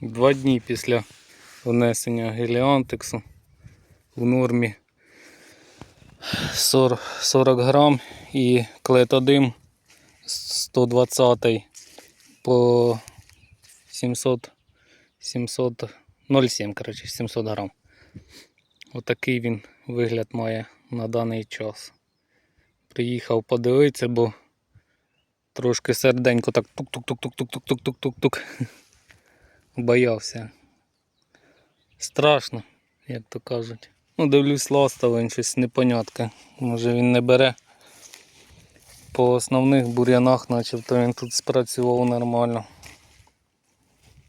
Два дні після внесення геліантексу в нормі 40, 40 грам і клетодим 120 по 700, 700, 0,7, коротше, 700 грам. Отакий він вигляд має на даний час. Приїхав подивитися, бо трошки серденько так тук-тук-тук-тук-тук-тук-тук-тук-тук. Боявся. Страшно, як то кажуть. Ну, дивлюсь ластовий, він щось непонятке. Може він не бере. По основних бур'янах, начебто він тут спрацював нормально.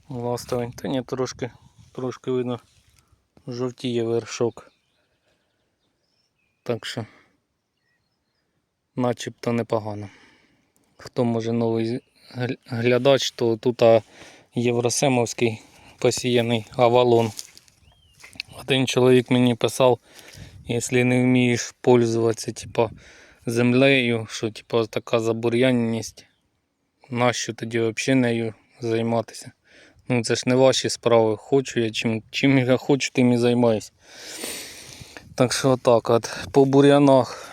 Ластовий. Та ні, трошки, трошки видно, жовтіє вершок. Так що начебто непогано. Хто може новий глядач, то тут а, Євросемовський посіяний авалон. Один чоловік мені писав, якщо не вмієш пользуватися типа, землею, що типа, така забур'яненість, нащо тоді взагалі нею займатися? Ну це ж не ваші справи. Хочу я чим, чим я хочу, тим і займаюся. Так що так, от по бур'янах,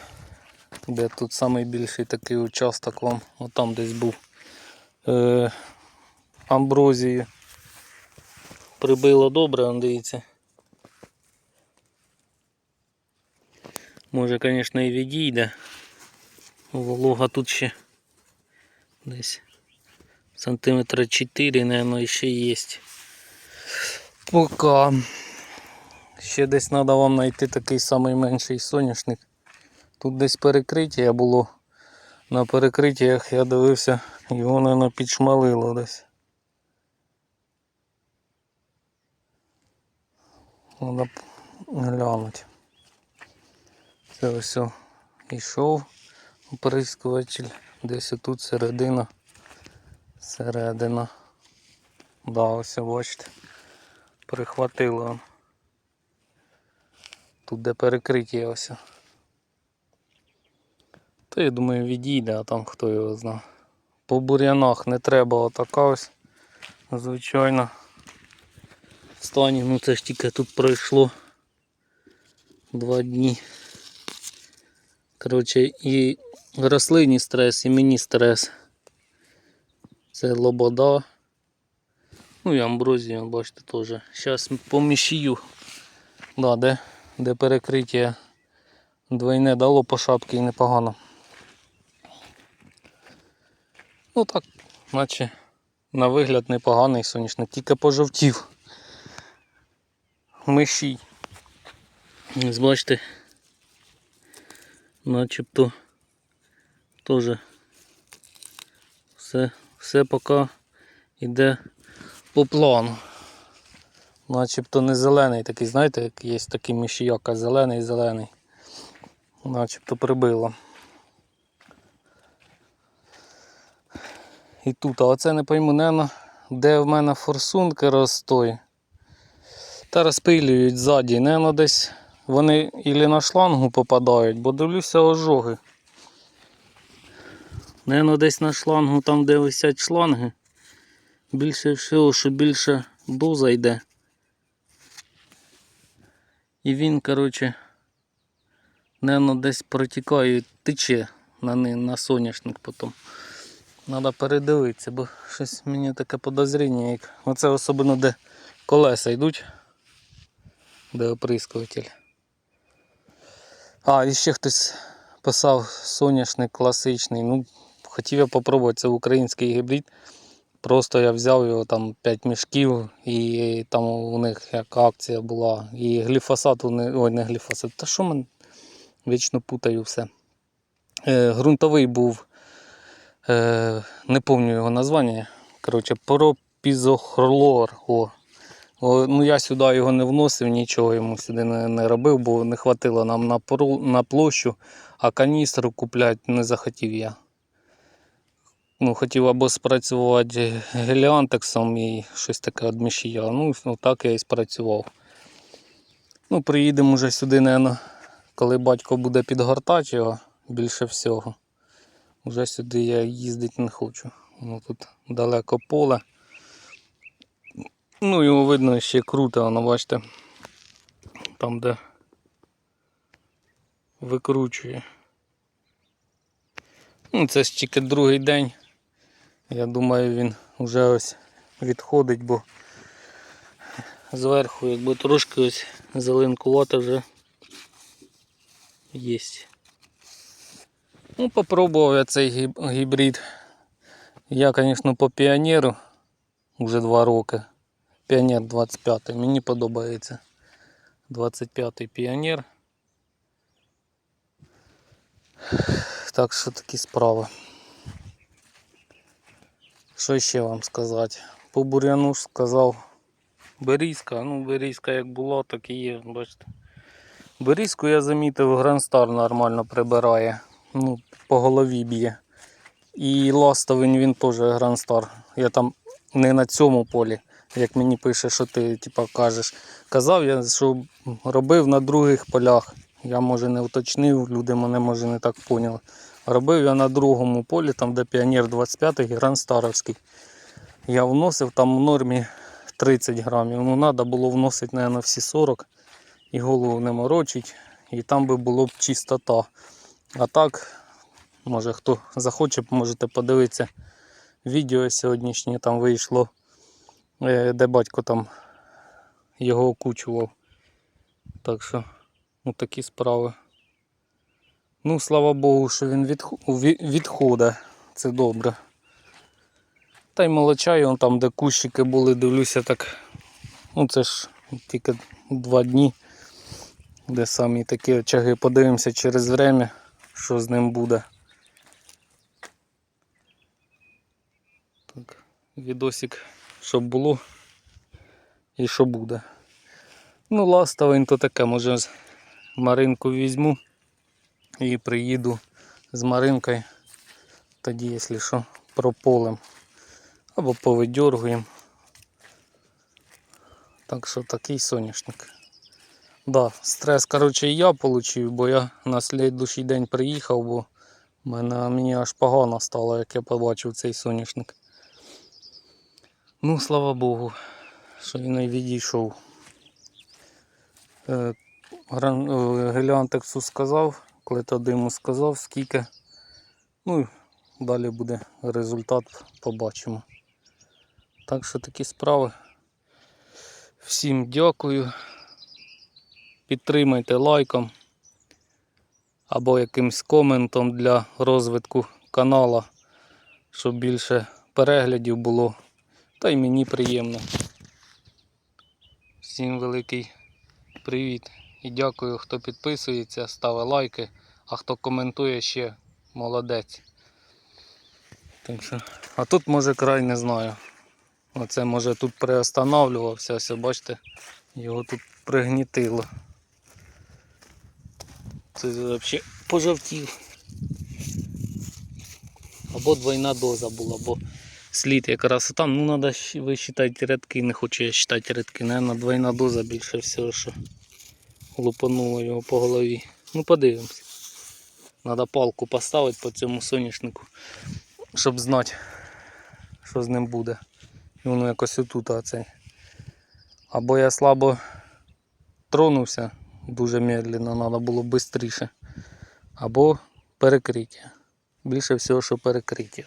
де тут найбільший такий участок вам, отам десь був. Е, амброзії прибило добре, дивіться. Може, звісно, і відійде. Волога тут ще десь сантиметра 4, мабуть, ще є. Пока. Ще десь треба вам знайти такий самий менший соняшник. Тут десь перекриття було. На перекриттях я дивився, його, мабуть, підшмалило десь. Треба глянути. Це ось йшов оприскувачі, десь отут середина. Середина. Да, ось бачите. Прихватило. Тут де перекриття ось. Та я думаю відійде, а там хто його знає. По бур'янах не треба отака ось. Звичайно. Стані, ну це ж тільки тут пройшло два дні. Коротше, і рослині стрес, і мені стрес. Це лобода. Ну і амброзія, бачите, теж. Зараз поміщію. Да, де, де перекриття двойне дало по шапці і непогано. Ну так, наче на вигляд непоганий соняшник, тільки пожовтів. Мишій. Ось начебто теж все, все поки йде по плану. Начебто не зелений такий, знаєте, як є такий мишіяка, зелений зелений. Начебто прибило. І тут, а оце не пойму, де в мене форсунки ростуть. Та розпилюють ззаді, нено десь вони ілі на шлангу попадають, бо дивлюся ожоги. Нено десь на шлангу, там де висять шланги. Більше всього, що більше доза йде. І він, коротше, нено десь протікає, тече на, на соняшник потім. Треба передивитися, бо щось мені таке подозріння, як оце особливо де колеса йдуть, де оприскуватель. А, і ще хтось писав соняшник класичний. Ну, хотів я попробувати, це український гібрид. Просто я взяв його там 5 мішків і там у них як акція була. І гліфосат, вони- ой, не гліфосат, та що мен вічно путаю все. Е, ґрунтовий був, е, не пам'ятаю його названня. Коротше, пропізохлор. О. Ну я сюди його не вносив, нічого йому сюди не, не робив, бо не хватило нам на, пору- на площу, а каністру купляти не захотів я. Ну, хотів або спрацювати геліантексом і щось таке від. Ну, ну, так я і спрацював. Ну, приїдемо вже сюди, наверное, коли батько буде підгортати його більше всього. Вже сюди я їздити не хочу. Ну, тут далеко поле. Ну, його видно ще круто, воно бачите. Там, де викручує. Ну, це ж тільки другий день. Я думаю, він вже ось відходить, бо зверху якби трошки ось зеленкувати вже є. Ну, попробував я цей гіб- гібрид. Я, звісно, по піонеру вже два роки. Піонер 25 мені подобається. 25-й піонер. Так що такі справи. Що ще вам сказати? По бур'яну сказав Берізка. Ну, берізка як була, так і є, бачите. Берізку я замітив, Грандстар нормально прибирає. Ну, по голові б'є. І ластовий він теж Грандстар. Я там не на цьому полі, як мені пише, що ти типа, кажеш. Казав я, що робив на других полях. Я може не уточнив, люди мене може не так поняли. Робив я на другому полі, там де Піонер 25 Грандстаровський. Я вносив там в нормі 30 грамів. Ну, треба було вносити, мабуть, всі 40 і голову не морочить. І там би було б чистота. А так, може хто захоче, можете подивитися відео сьогоднішнє, там вийшло, де батько там його окучував. Так що, ну такі справи. Ну, слава Богу, що він відходить. Це добре. Та й молочаю, там, де кущики були, дивлюся так. Ну це ж тільки два дні, де самі такі очаги. Подивимося через время, що з ним буде. Так, відосик, щоб було і що буде. Ну, ластовий то таке, може Маринку візьму і приїду з Маринкою. Тоді, якщо що, прополем або повидьоргуємо. Так що такий соняшник. Да, стрес, коротше, і я отримав, бо я на слідущий день приїхав, бо мене, мені аж погано стало, як я побачив цей соняшник. Ну, слава Богу, що він і відійшов. Е, е, Геліантексу сказав, клетодиму сказав, скільки. Ну, далі буде результат, побачимо. Так що такі справи. Всім дякую. Підтримайте лайком або якимсь коментом для розвитку канала, щоб більше переглядів було. Та й мені приємно. Всім великий привіт і дякую, хто підписується, ставить лайки, а хто коментує ще молодець. Так що, а тут може край не знаю. Оце може тут приостанавливався, ось бачите, його тут пригнітило. Це взагалі пожовтів. Або двойна доза була, бо слід якраз там, ну треба висчитати рядки, не хочу я считати рядки, Наверно, двойна доза більше всього, що лупануло його по голові. Ну подивимось. Треба палку поставити по цьому соняшнику, щоб знати, що з ним буде. І воно якось отут оцей. Або я слабо тронувся дуже медленно, треба було швидше. Або перекриття. Більше всього, що перекриття.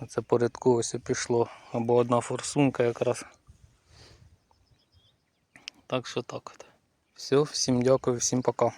Оце по ось пішло. Або одна форсунка якраз. Так що так. Все, всім дякую, всім пока.